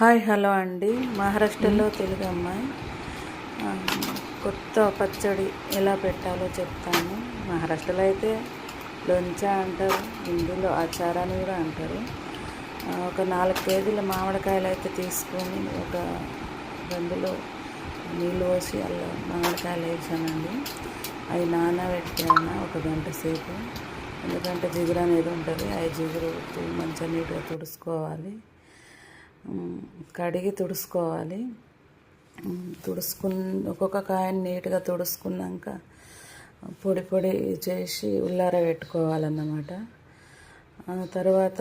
Hi hello అండి. మహారాష్ట్రలో తెలుగు అమ్మాయి. కొత్త పచ్చడి ఎలా పెట్టాలో చెప్తాను. మహారాష్ట్రలో అయితే లొంచా అంటారు హిందీలో అచారాన్ని కూడా అంటారు. ఒక నాలుగు కేజీల మామిడికాయలు అయితే తీసుకొని ఒక గందులో నీళ్ళు పోసి అలా మామిడికాయలు వేసానండి. అవి నానబెట్టాను ఒక గంట సేపు. ఎందుకంటే జిగురు అనేది ఉంటుంది. ఆ జిగురు మంచిగా నీట్గా తుడుచుకోవాలి. కడిగి తుడుచుకోవాలి. ఉమ్, తుడుచుకున్న ఒక్కొక్క కాయని నీట్గా తుడుచుకున్నాక పొడి పొడి చేసి ఉల్లార పెట్టుకోవాలన్నమాట. తర్వాత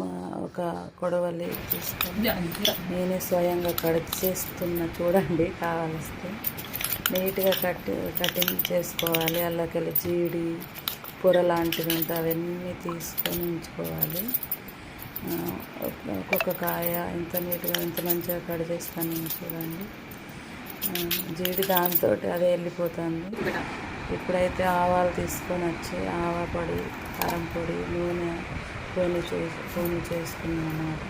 మా ఒక కొడవలి తీసుకొని నేనే స్వయంగా కట్ చేస్తున్నా చూడండి కావలిస్తే. నీట్గా కట్ కటింగ్ చేసుకోవాలి. అల్లకెళ్ళి జీడి పొర లాంటివి ఉంటే అవన్నీ తీసుకొని ఉంచుకోవాలి. ఒక్కొక్క కాయ ఇంత నీట్గా ఇంత మంచిగా కట్ చేస్తాను చూడండి. జీడి దాంతో అదే వెళ్ళిపోతుంది. ఇప్పుడైతే ఆవాలు తీసుకొని వచ్చి ఆవా పొడి కారం పొడి నూనె పోని చేసి పోని చేసుకున్నాం అన్నమాట.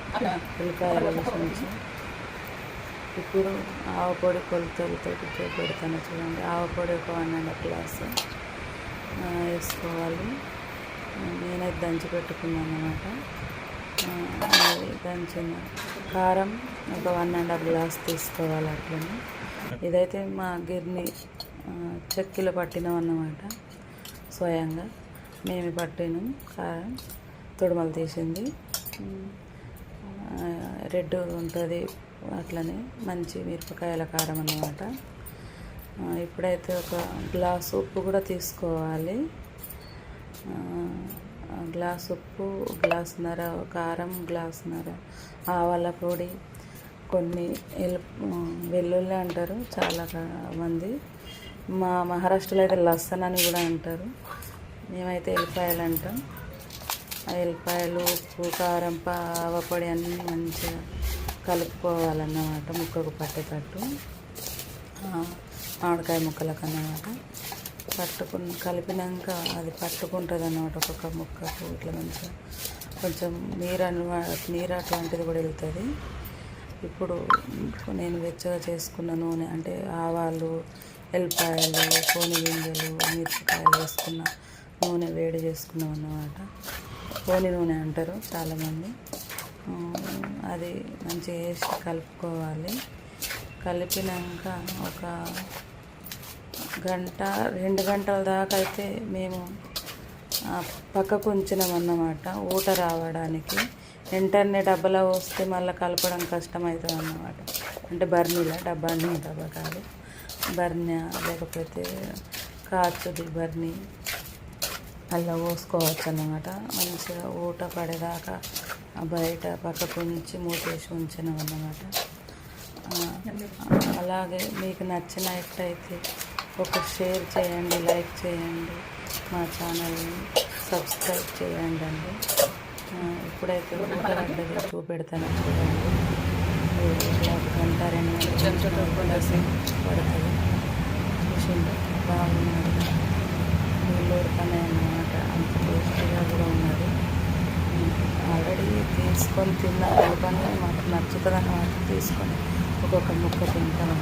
ఉల్లిపాయల ఇప్పుడు ఆవ పొడి కొలతలతో పెడతాను చూడండి. ఆవ పొడి ఒక వన్ అండ్ హాఫ్ గ్లాస్ వేసుకోవాలి. నేనైతే దంచి పెట్టుకున్నాను అనమాట దంచిన కారం ఒక వన్ అండ్ హాఫ్ గ్లాస్ తీసుకోవాలి అట్లనే. ఇదైతే మా గిర్ని చెక్కిలో పట్టినాం అన్నమాట స్వయంగా. మేము పట్టినాం కారం తొడుమలు తీసింది. రెడ్ ఉంటుంది అట్లనే మంచి మిరపకాయల కారం అన్నమాట. ఇప్పుడైతే ఒక గ్లాస్ ఉప్పు కూడా తీసుకోవాలి. గ్లాస్ ఉప్పు గ్లాసున్నర కారం గ్లాసున్నర ఆవాల పొడి కొన్ని వెల్లుల్లి అంటారు చాలా మంది. మా మహారాష్ట్రలో అయితే లస్సన్ అని కూడా అంటారు. మేమైతే ఎల్లిపాయలు అంటాం. ఆ ఎల్లిపాయలు ఉప్పు కారం ఆవపొడి అన్నీ మంచిగా కలుపుకోవాలన్నమాట ముక్కకు పట్టేటట్టు. మామిడికాయ ముక్కలకు అన్నమాట పట్టుకుని కలిపినాక అది పట్టుకుంటుంది అన్నమాట ఒక్కొక్క ముక్కకు ఇట్లా మంచిగా కొంచెం నీరు అన్న నీరు అట్లాంటిది కూడా వెళ్తుంది. ఇప్పుడు నేను వెచ్చగా చేసుకున్న నూనె అంటే ఆవాలు ఎల్లిపాయలు కోని గింజలు మిరపకాయలు వేసుకున్న నూనె వేడి చేసుకున్నాం అన్నమాట. కోని నూనె అంటారు చాలామంది. అది మంచిగా వేసి కలుపుకోవాలి. కలిపినాక ఒక గంట రెండు గంటల దాకా అయితే మేము పక్కకు ఉంచినాం అన్నమాట ఊట రావడానికి. వెంటనే డబ్బాలో వస్తే మళ్ళీ కలపడం కష్టమవుతుంది అన్నమాట. అంటే బర్నీలా? డబ్బా డబ్బా కాదు. బర్నీ లేకపోతే కాచుది బర్నీ. అలా పోసుకోవచ్చు అన్నమాట. మంచిగా ఊట పడేదాకా బయట పక్కకు ఉంచి మూతేసి ఉంచినాం అన్నమాట. అలాగే మీకు నచ్చిన నచ్చినట్టయితే ఒక షేర్ చేయండి లైక్ చేయండి మా ఛానల్ని సబ్స్క్రైబ్ చేయండి అండి. ఇప్పుడైతే ఊటగడ్డది చూపెడతాను చూడండి. ఇట్లా ఒక గంట రెండు గంటలు పడుతుంది చూసింది బాగున్నాడు నీళ్ళు ఉడకనే అన్నమాట అంత టేస్టీగా కూడా ఉన్నది ఆల్రెడీ తీసుకొని తిన్న కలపని మాకు నచ్చుతుంది అన్నమాట తీసుకొని ఒక్కొక్క ముక్క తింటాం